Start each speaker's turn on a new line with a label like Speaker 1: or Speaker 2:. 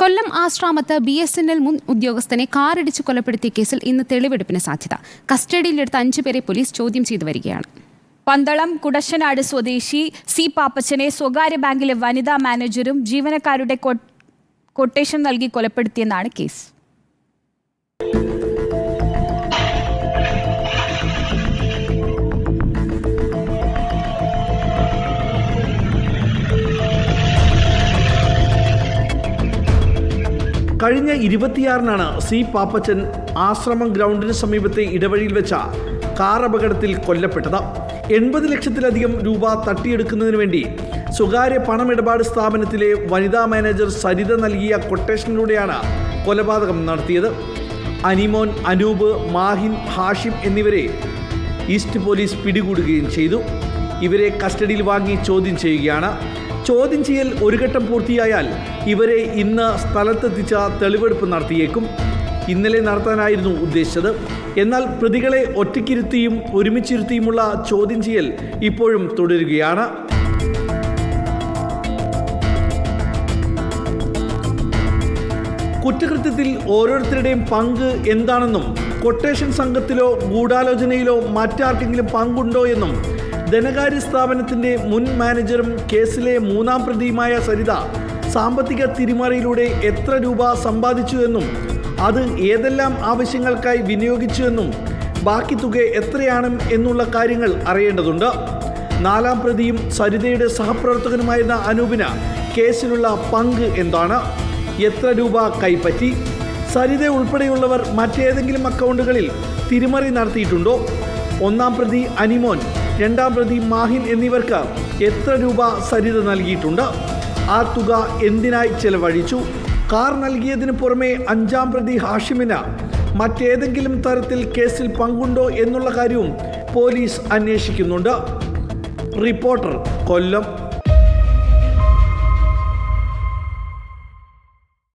Speaker 1: കൊല്ലം ആശ്രാമത്ത് B S N L മുൻ ഉദ്യോഗസ്ഥനെ കാറിടിച്ച് കൊലപ്പെടുത്തിയ കേസിൽ ഇന്ന് തെളിവെടുപ്പിന് സാധ്യത. കസ്റ്റഡിയിലെടുത്ത അഞ്ചു പേരെ പോലീസ് ചോദ്യം ചെയ്തു വരികയാണ്.
Speaker 2: പന്തളം കുടശനാട് സ്വദേശി സി പാപ്പച്ചനെ സ്വകാര്യ ബാങ്കിലെ വനിതാ മാനേജരും ജീവനക്കാരുടെ കൊട്ടേഷൻ നൽകി കൊലപ്പെടുത്തിയെന്നാണ് കേസ്.
Speaker 3: കഴിഞ്ഞ ഇരുപത്തിയാറിനാണ് സി പാപ്പച്ചൻ ആശ്രമം ഗ്രൗണ്ടിന് സമീപത്തെ ഇടവഴിയിൽ വെച്ച കാർ അപകടത്തിൽ കൊല്ലപ്പെട്ടത്. എൺപത് ലക്ഷത്തിലധികം രൂപ തട്ടിയെടുക്കുന്നതിന് വേണ്ടി സ്വകാര്യ പണമിടപാട് സ്ഥാപനത്തിലെ വനിതാ മാനേജർ സരിത നൽകിയ കൊട്ടേഷനിലൂടെയാണ് കൊലപാതകം നടത്തിയത്. അനിമോൻ അനൂപ് മാഹിൻ ഹാഷിം എന്നിവരെ ഈസ്റ്റ് പോലീസ് പിടികൂടുകയും ചെയ്തു. ഇവരെ കസ്റ്റഡിയിൽ വാങ്ങി ചോദ്യം ചെയ്യുകയാണ്. ചോദ്യം ചെയ്യൽ ഒരു ഘട്ടം പൂർത്തിയായാൽ ഇവരെ ഇന്ന് സ്ഥലത്തെത്തിച്ച തെളിവെടുപ്പ് നടത്തിയേക്കും. ഇന്നലെ നടത്താനായിരുന്നു ഉദ്ദേശിച്ചത്. എന്നാൽ പ്രതികളെ ഒറ്റയ്ക്കിരുത്തിയും ഒരുമിച്ചിരുത്തിയുമുള്ള ചോദ്യം ചെയ്യൽ ഇപ്പോഴും തുടരുകയാണ്. കുറ്റകൃത്യത്തിൽ ഓരോരുത്തരുടെയും പങ്ക് എന്താണെന്നും കൊട്ടേഷൻ സംഘത്തിലോ ഗൂഢാലോചനയിലോ മറ്റാർക്കെങ്കിലും പങ്കുണ്ടോ എന്നും ധനകാര്യ സ്ഥാപനത്തിന്റെ മുൻ മാനേജറും കേസിലെ മൂന്നാം പ്രതിയുമായ സരിത സാമ്പത്തിക തിരിമറിയിലൂടെ എത്ര രൂപ സമ്പാദിച്ചു എന്നും അത് ഏതെല്ലാം ആവശ്യങ്ങൾക്കായി വിനിയോഗിച്ചു എന്നും ബാക്കി തുക എത്രയാണ് എന്നുള്ള കാര്യങ്ങൾ അറിയേണ്ടതുണ്ട്. നാലാം പ്രതിയും സരിതയുടെ സഹപ്രവർത്തകനുമായിരുന്ന അനൂപിന് കേസിലുള്ള പങ്ക് എന്താണ്? എത്ര രൂപ കൈപ്പറ്റി? സരിത ഉൾപ്പെടെയുള്ളവർ മറ്റേതെങ്കിലും അക്കൗണ്ടുകളിൽ തിരിമറി നടത്തിയിട്ടുണ്ടോ? ഒന്നാം പ്രതി അനിമോൻ രണ്ടാം പ്രതി മാഹിൻ എന്നിവർക്ക് എത്ര രൂപ സരിത നൽകിയിട്ടുണ്ട്? ആ തുക എന്തിനായി ചെലവഴിച്ചു? കാർ നൽകിയതിന് പുറമെ അഞ്ചാം പ്രതി ഹാഷിമിന് മറ്റേതെങ്കിലും തരത്തിൽ കേസിൽ പങ്കുണ്ടോ എന്നുള്ള കാര്യവും പോലീസ് അന്വേഷിക്കുന്നുണ്ട്. റിപ്പോർട്ടർ കൊല്ലം.